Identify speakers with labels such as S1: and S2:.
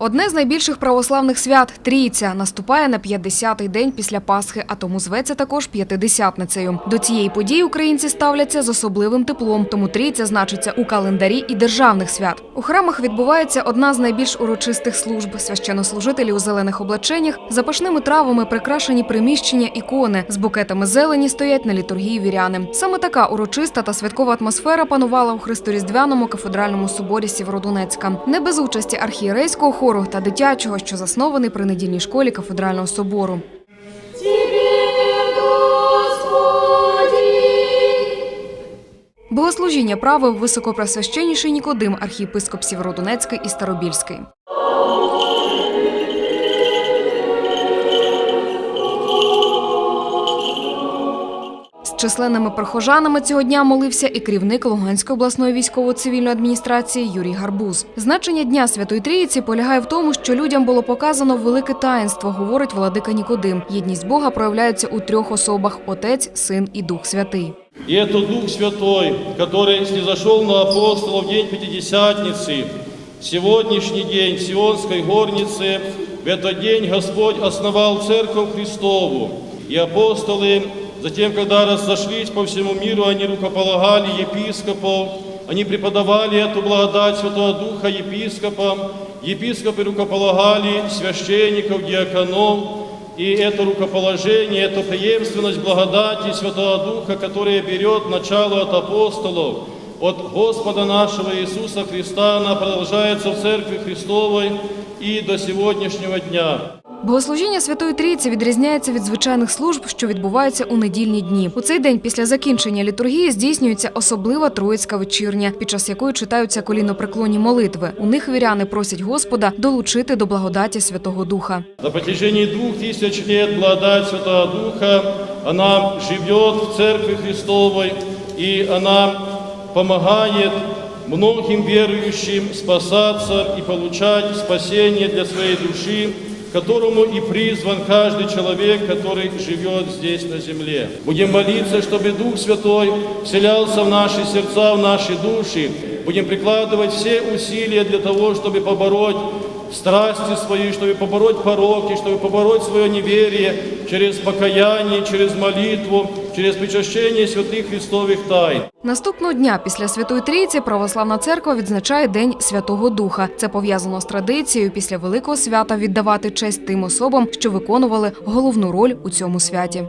S1: Одне з найбільших православних свят Трійця наступає на 50-й день після Пасхи, а тому зветься також п'ятидесятницею. До цієї події українці ставляться з особливим теплом, тому Трійця значиться у календарі і державних свят. У храмах відбувається одна з найбільш урочистих служб. Священнослужителі у зелених облаченнях, запашними травами прикрашені приміщення ікони, з букетами зелені стоять на літургії віряни. Саме така урочиста та святкова атмосфера панувала у Христоріздвяному кафедральному соборі Сєвєродонецька. Не без участі архієрейського хору та дитячого, що заснований при недільній школі кафедрального собору. Богослужіння правив високопросвященіший Нікодим, архієпископ Сєвєродонецький і Старобільський. численними прихожанами цього дня молився і керівник Луганської обласної військово-цивільної адміністрації Юрій Гарбуз. Значення Дня Святої Трійці полягає в тому, що людям було показано велике таїнство, говорить владика Нікодим. Єдність Бога проявляється у трьох особах: Отець, Син і Дух Святий.
S2: И это Дух Святой, который снизошел на апостолов в день Пятидесятницы, в сегодняшний день в Сионской горнице, в этот день Господь основал Церковь Христову. И апостолы, Затем, когда разошлись по всему миру, они рукополагали епископов, они преподавали эту благодать Святого Духа епископам, епископы рукополагали священников, диаконов, и это рукоположение, это преемственность благодати Святого Духа, которая берет начало от апостолов, от Господа нашего Иисуса Христа, она продолжается в Церкви Христовой и до сегодняшнего дня.
S1: Богослужіння Святої Трійці відрізняється від звичайних служб, що відбуваються у недільні дні. У цей день після закінчення літургії здійснюється особлива троїцька вечірня, під час якої читаються колінопреклонні молитви. У них віряни просять Господа долучити до благодаті Святого Духа.
S2: На протяжении двух тысяч лет благодать Святого Духа, она живет в Церкви Христовой, и она помогает многим верующим спасаться и получать спасение для своей души, к которому и призван каждый человек, который живет здесь на земле. Будем молиться, чтобы Дух Святой вселялся в наши сердца, в наши души. Будем прикладывать все усилия для того, чтобы побороть страсти свои, чтобы побороть пороки, чтобы побороть свое неверие через покаяние, через молитву, через причащение святых Христовых тайн.
S1: Наступного дня після Святої Трійці православна церква відзначає День Святого Духа. Це пов'язано з традицією після великого свята віддавати честь тим особам, що виконували головну роль у цьому святі.